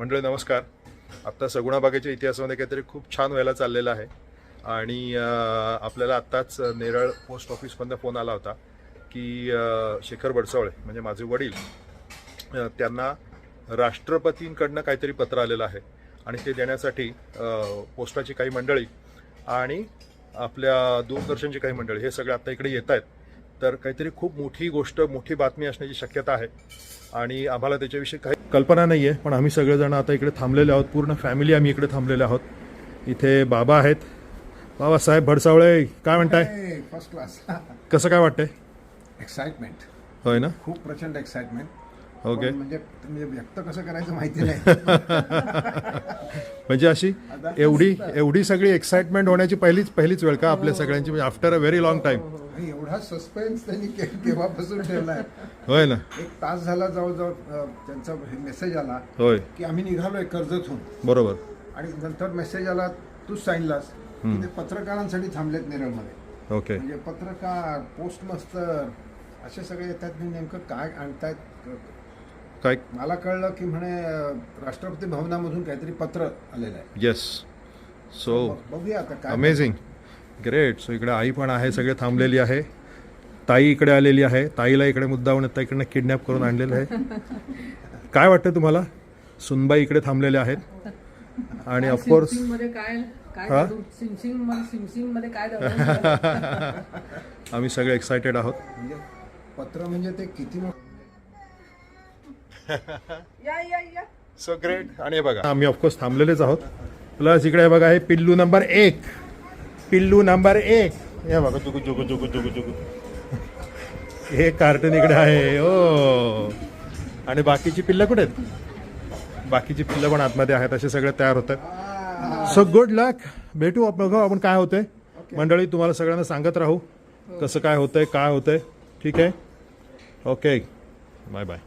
मंडळी नमस्कार. आत्ता सगुणाबागेच्या इतिहासामध्ये काहीतरी खूप छान व्हायला चाललेलं आहे. आणि आपल्याला आत्ताच नेरळ पोस्ट ऑफिसमधनं फोन आला होता की शेखर बडसवळे म्हणजे माझे वडील त्यांना राष्ट्रपतींकडनं काहीतरी पत्र आलेलं आहे. आणि ते देण्यासाठी पोस्टाची काही मंडळी आणि आपल्या दूरदर्शनची काही मंडळी हे सगळे आत्ता इकडे येत आहेत तर काहीतरी खूप मोठी गोष्ट मोठी बातमी असण्याची शक्यता आहे. आणि आम्हाला त्याच्याविषयी काही कल्पना नाही आहे पण आम्ही सगळेजण आता इकडे थांबलेले आहोत. पूर्ण फॅमिली आम्ही इकडे थांबलेले आहोत. इथे बाबा आहेत. बाबासाहेब भडसावळे काय म्हणताय? फर्स्ट क्लास कसं काय वाटतंय? एक्साइटमेंट होय ना? खूप प्रचंड एक्साइटमेंट ओके म्हणजे म्हणजे व्यक्त कसं करायचं माहिती नाही. म्हणजे अशी एवढी एवढी सगळी एक्साइटमेंट होण्याची पहिलीच पहिलीच वेळ का आपल्या सगळ्यांची? म्हणजे आफ्टर अ व्हेरी लॉंग आणि एवढा सस्पेन्स त्यांनी के- केव्हापासून ठेवलाय? होय ना. एक तास झाला जवळजवळ अ, त्यांचा मेसेज आला होय. की आम्ही निघालोय कर्जतहून बरोबर. आणि नंतर मेसेज आला तूच सांगितलास की ते पत्रकारांसाठी थांबलेत नेरळमध्ये. ओके म्हणजे पत्रकार पोस्ट मास्तर असे सगळे येतात मी नेमकं काय आणतायत काय? मला कळलं की म्हणे राष्ट्रपती भवनामधून काहीतरी पत्र आलेलं आहे. येस सो बघ- बघूया आता काय अमेझिंग ग्रेट सो इकडे आई पण आहे सगळे थांबलेली आहे. ताई इकडे आलेली आहे. ताईला इकडे मुद्दाहून आता इकडनं किडनॅप करून आणलेलं आहे. काय वाटतं तुम्हाला? सुनबाई इकडे थांबलेले आहेत. आणि ऑफकोर्स हा? आम्ही सगळे एक्सायटेड आहोत. म्हणजे पत्र म्हणजे ते किती मोठं या या या. सो ग्रेट आणि हे बघा. आम्ही ऑफकोर्स थांबलेलेच आहोत. प्लस इकडे हे बघा हे पिल्लू नंबर एक. पिल्लू नंबर एक. हे बघा चुकू चुकू चुकू चुकू चुकू. हे कार्टून इकडे आहे. ओ. आणि बाकीची पिल्लं कुठे आहेत? बाकीची पिल्लं पण आतमध्ये आहेत असे सगळे तयार होत आहेत सो गुड लक भेटू आपण बघू आपण काय होतंय. मंडळी तुम्हाला सगळ्यांना सांगत राहू कसं काय होतंय काय होतंय. ठीक आहे? Okay bye bye